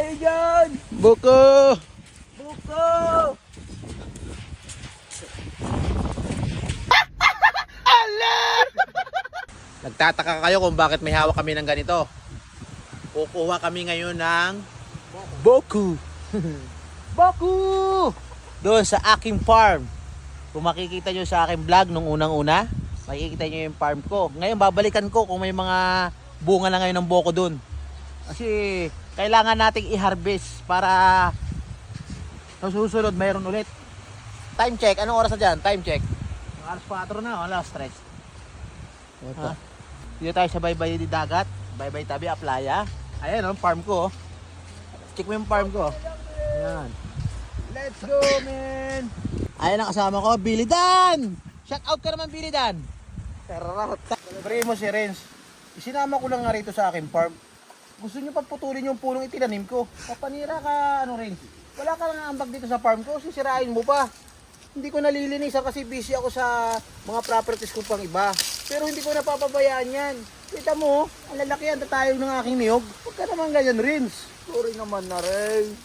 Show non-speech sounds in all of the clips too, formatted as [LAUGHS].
kayo dyan! Buko! Buko! [LAUGHS] Nagtataka kayo kung bakit may hawak kami ng ganito. Kukuha kami ngayon ng Boku. [LAUGHS] Boku! Doon sa aking farm. Kung makikita nyo sa aking vlog nung unang-una, makikita nyo yung farm ko. Ngayon babalikan ko kung may mga bunga na ngayon ng Boko doon. Kasi kailangan nating i-harvest para sa susunod mayroon ulit. Time check. Anong oras na dyan? Time check. Alas 4 na, alas 3. Ha? Dito tayo sa baybay di dagat, baybay tabi aplaya. Ayan oh, farm ko. oh. Check mo yung farm ko. oh. Ayan. Let's go, man! Ayan ang kasama ko, Billy Dan! Shout out ka naman, Billy Dan! Pre mo si Renz. Isinama ko lang nga rito sa aking farm. Gusto niyo paputulin yung punong itinanim ko. Papanira ka, ano Renz? Wala ka lang ambag dito sa farm ko, sisirain mo pa. Hindi ko nalilinisan kasi busy ako sa mga properties ko pang iba. Pero hindi ko napapabayaan yan. Kita mo, ang lalaki ang tayo ng aking niyog. Huwag ka naman ganyan, Renz. Sorry naman na rin.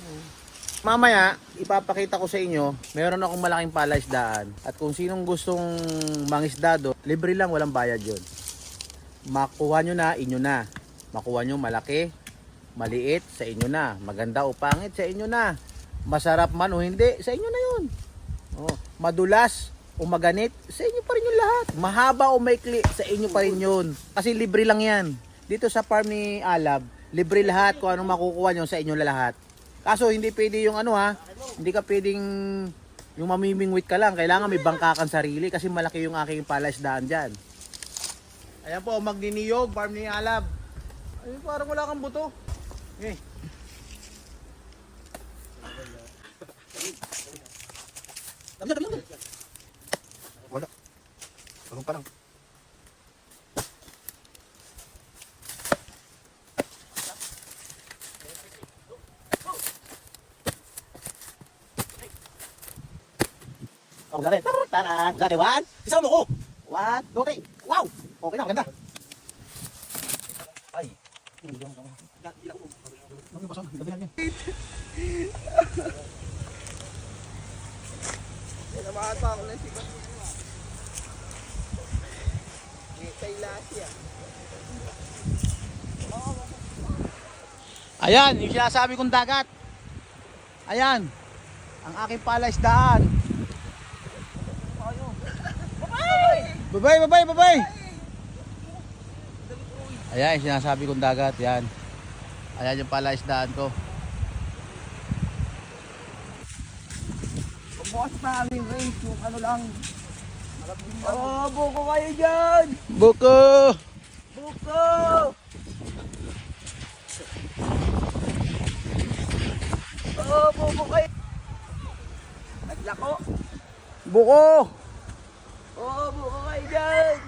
Mamaya, ipapakita ko sa inyo, meron akong malaking palaisdaan. At kung sinong gustong mangisdado, libre lang, walang bayad yon. Makuha nyo na, inyo na. Makuha nyo malaki, maliit, sa inyo na. Maganda o pangit, sa inyo na. Masarap man o hindi, sa inyo na yun. Oh, madulas o maganit, sa inyo pa rin yung lahat. Mahaba o maikli, sa inyo pa rin yun. Kasi libre lang yan. Dito sa farm ni Alab, libre lahat kung anong makukuha nyo sa inyo lahat. Kaso hindi pwede yung ano ha, hindi ka pwedeng yung mamimingwit ka lang. Kailangan may bangka kang sarili kasi malaki yung aking palaisdaan dyan. Ayan po, magniniyog, farm ni Alab. Ay, parang wala kang buto. Eh. Wala. Ano pa lang? Oh, gari. Taran. Gari, one. Isama mo ko. One, two, three. Wow! Okay na, maganda. Sinamahan pa ako ng sibat. Kay Lasya. Ayan, yung sinasabi kong dagat. Ayan. Ang aking palaisdaan. Babay, babay, babay. Ayan, yung sinasabi kong dagat. Yan. Ayan yung palaisdaan ko. Bukas na aming race yung ano lang. Oh, buko kayo dyan! Buko! Buko! Oh, buko kayo! Naglako! Buko! Oh, buko kayo dyan!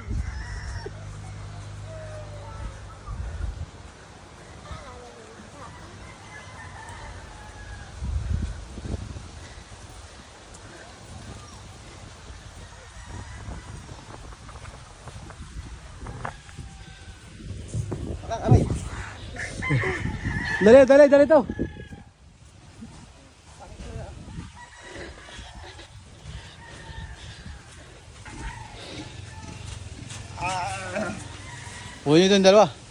Dali, dali, dali to. Kunin nyo itong dalawa.